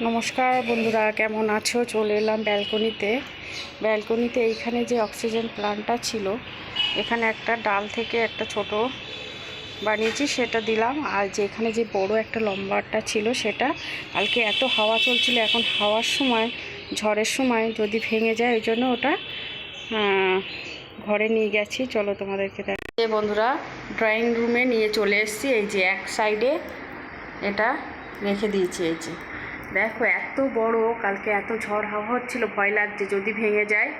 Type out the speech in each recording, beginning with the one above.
নমস্কার বন্ধুরা, কেমন আছো? চলে এলাম ব্যালকনিতে। ব্যালকনিতে এইখানে যে অক্সিজেন প্লান্টটা ছিল, এখানে একটা ডাল থেকে একটা ছোট বানিয়েছি, সেটা দিলাম। আর যে এখানে যে বড় একটা লম্বাটা ছিল, সেটা কালকে এত হাওয়া চলছিল, এখন হাওয়ার সময়, ঝড়ের সময় যদি ভেঙে যায়, ওই জন্য ওটা ঘরে নিয়ে গেছি। চলো তোমাদেরকে দেখ বন্ধুরা, ড্রয়িং রুমে নিয়ে চলে এসেছি। এই যে এক সাইডে এটা রেখে দিয়েছি, এই যে। দেখো, এত বড়, কালকে এত ঝড় হাওয়া হচ্ছিল, ভয় লাগছে যদি ভেঙে যায়।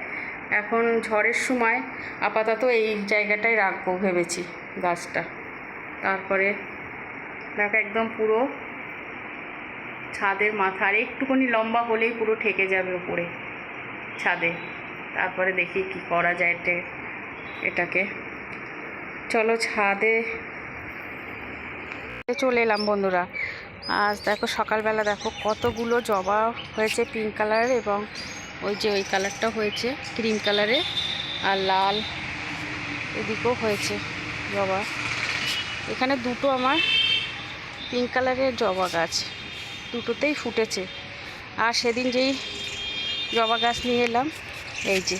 এখন ঝড়ের সময় আপাতত এই জায়গাটায় রাখব ভেবেছি, গাছটা। তারপরে দেখো, একদম পুরো ছাদের মাথা, আর একটুখানি লম্বা হলেই পুরো ঠেকে যাবে উপরে ছাদে। তারপরে দেখি কি করা যায় এটা এটাকে। চলো ছাদে চলে এলাম বন্ধুরা। আজ দেখো সকালবেলা দেখো কতগুলো জবা হয়েছে পিঙ্ক কালারের এবং ওই যে ওই কালারটা হয়েছে ক্রিম কালারের আর লাল এদিকেও হয়েছে জবা। এখানে দুটো আমার পিঙ্ক কালারের জবা গাছ, দুটোতেই ফুটেছে। আর সেদিন যেই জবা গাছ নিয়ে এলাম, এই যে,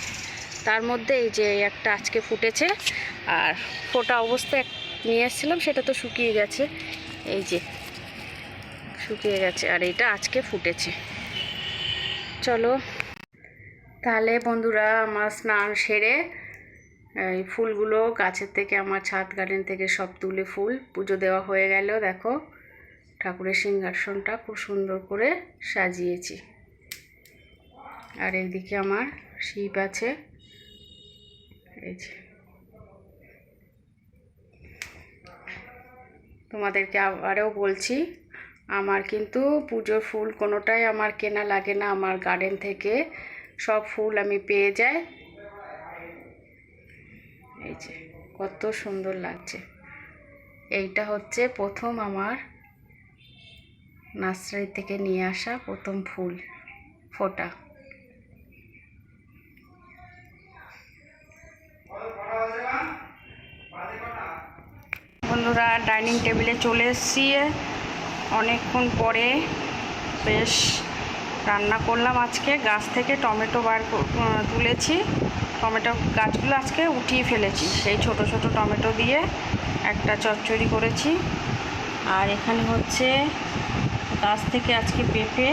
তার মধ্যে এই যে একটা আজকে ফুটেছে আর ফোটা অবস্থায় এক- নিয়ে এসেছিলাম, সেটা তো শুকিয়ে গেছে। এই যে শুকিয়ে গেছে আর এটা আজকে ফুটেছে। চলো, তাহলে বন্ধুরা আমার স্নান সেরে, এই ফুলগুলো গাছের থেকে, আমার ছাদ গার্ডেন থেকে সব তুলে ফুল, পুজো দেওয়া হয়ে গেল, দেখো। ঠাকুরের সিংহাসনটা খুব সুন্দর করে সাজিয়েছি। আর এইদিকে আমার শিব আছে। এই যে। তোমাদেরকে আবারও বলছি আমার কিন্তু পুজোর ফুল কোনোটাই আমার কেনা লাগে না আমার গার্ডেন থেকে। সব ফুল আমি পেয়ে যাই। এই যে, কত সুন্দর লাগছে। এইটা হচ্ছে প্রথম আমার নার্সারি থেকে নিয়ে আসা প্রথম ফুল, ফোটা। বন্ধুরা ডাইনিং টেবিলে চলে এসেছি। অনেকক্ষণ পরে বেশ রান্না করলাম আজকে। গাছ থেকে টমেটো বার তুলেছি। টমেটো গাছগুলো আজকে উঠিয়ে ফেলেছি। সেই ছোট ছোট টমেটো দিয়ে একটা চচ্চড়ি করেছি। আর এখানে হচ্ছে গাছ থেকে আজকে পেঁপে,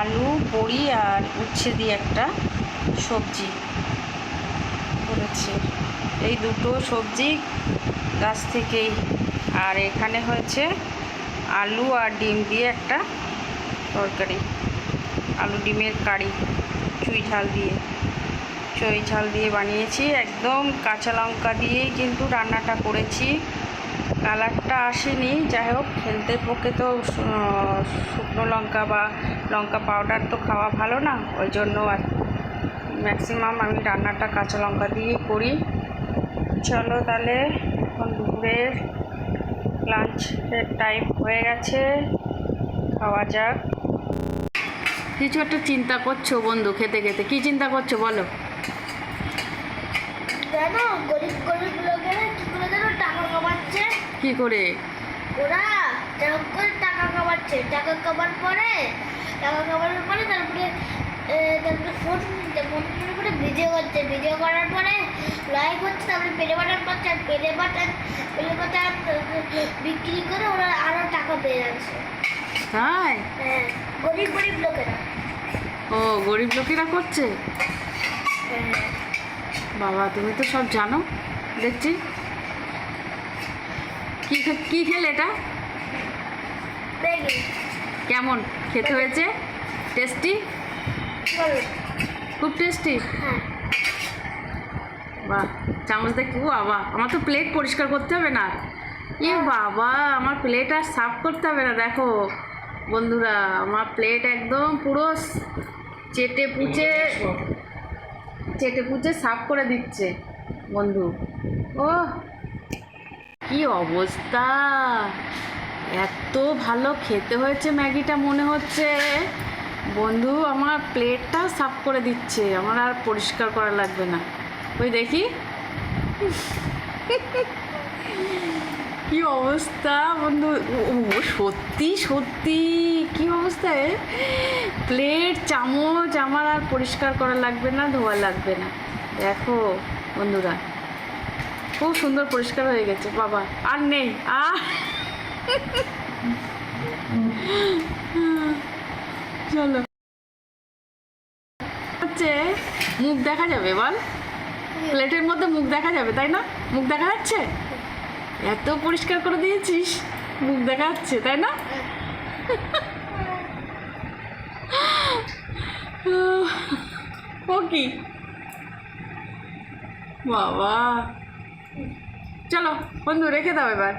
আলু, বড়ি আর উচ্ছে দিয়ে একটা সবজি করেছি। এই দুটো সবজি গাছ থেকেই। আর এখানে হয়েছে আলু আর ডিম দিয়ে একটা তরকারি। আলু ডিমের কারি, চুই ঝাল দিয়ে। চুই ঝাল দিয়ে বানিয়েছি, একদম কাঁচা লঙ্কা দিয়েই কিন্তু রান্নাটা করেছি। কালারটা আসেনি, যাই হোক, হেলথের পক্ষে তো শুকনো লঙ্কা বা লঙ্কা পাউডার তো খাওয়া ভালো না, ওই জন্য আর ম্যাক্সিমাম আমি রান্নাটা কাঁচা লঙ্কা দিয়েই করি। চলো তাহলে, এখন দুপুরের লাঞ্চের টাইম হয়ে গেছে। খাওয়া যাক। কিছু একটা চিন্তা করছ বন্ধু খেতে খেতে? কি চিন্তা করছ বলো? জানো গরিব গরিব লোকেরা কি করে যেন টাকা কামাচ্ছে? কি করে? ওরা যেরকম করে টাকা কামাচ্ছে। টাকা কামার পরে টাকা কামানোর পরে তারপরে তারপরে ফোন ফোন করে ভিডিও করছে। ভিডিও করার পরে লাইক হচ্ছে তারপরে পেলে বাটার পাচ্ছে আর পেলে বাটার পেলে বাটার বিক্রি করে ওরা আরও টাকা পেয়ে যাচ্ছে। তাই? হ্যাঁ গরিব গরিব লোকেরা। ও গরিব লোকেরা করছে? হ্যাঁ। বাবা তুমি তো সব জানো। দেখছি। কি কি খেলে এটা? কেমন? খেতে হয়েছে? টেস্টি? খুব টেস্টি? হ্যাঁ। বাহ, চামচ দেখি ও বাবা আমার তো প্লেট পরিষ্কার করতে হবে না। এ বাবা, আমার প্লেট আর সাফ করতে হবে না, দেখো। বন্ধুরা, আমার প্লেট একদম পুরো চেটে পুচে চেটে পুচে সাফ করে দিচ্ছে, বন্ধু। ও, কি অবস্থা? এত ভালো খেতে হয়েছে ম্যাগিটা, মনে হচ্ছে। বন্ধু, আমার প্লেটটা সাফ করে দিচ্ছে। আমার আর পরিষ্কার করা লাগবে না। ওই দেখি। কি অবস্থা বন্ধু? সত্যি সত্যি, কি অবস্থা প্লেট, চামচ আমার আর পরিষ্কার করা লাগবে না, ধোয়া লাগবে না। দেখো বন্ধুরা, খুব সুন্দর পরিষ্কার হয়ে গেছে, বাবা, আর নেই, আর চলো। হচ্ছে, মুখ দেখা যাবে, বল। প্লেটের মধ্যে মুখ দেখা যাবে, তাই না? মুখ দেখা যাচ্ছে? এত পরিষ্কার করে দিয়েছিস, মুখ দেখা যাচ্ছে, তাই না? ও কি? বাবা। চলো, বন্ধু, রেখে দাও এবার।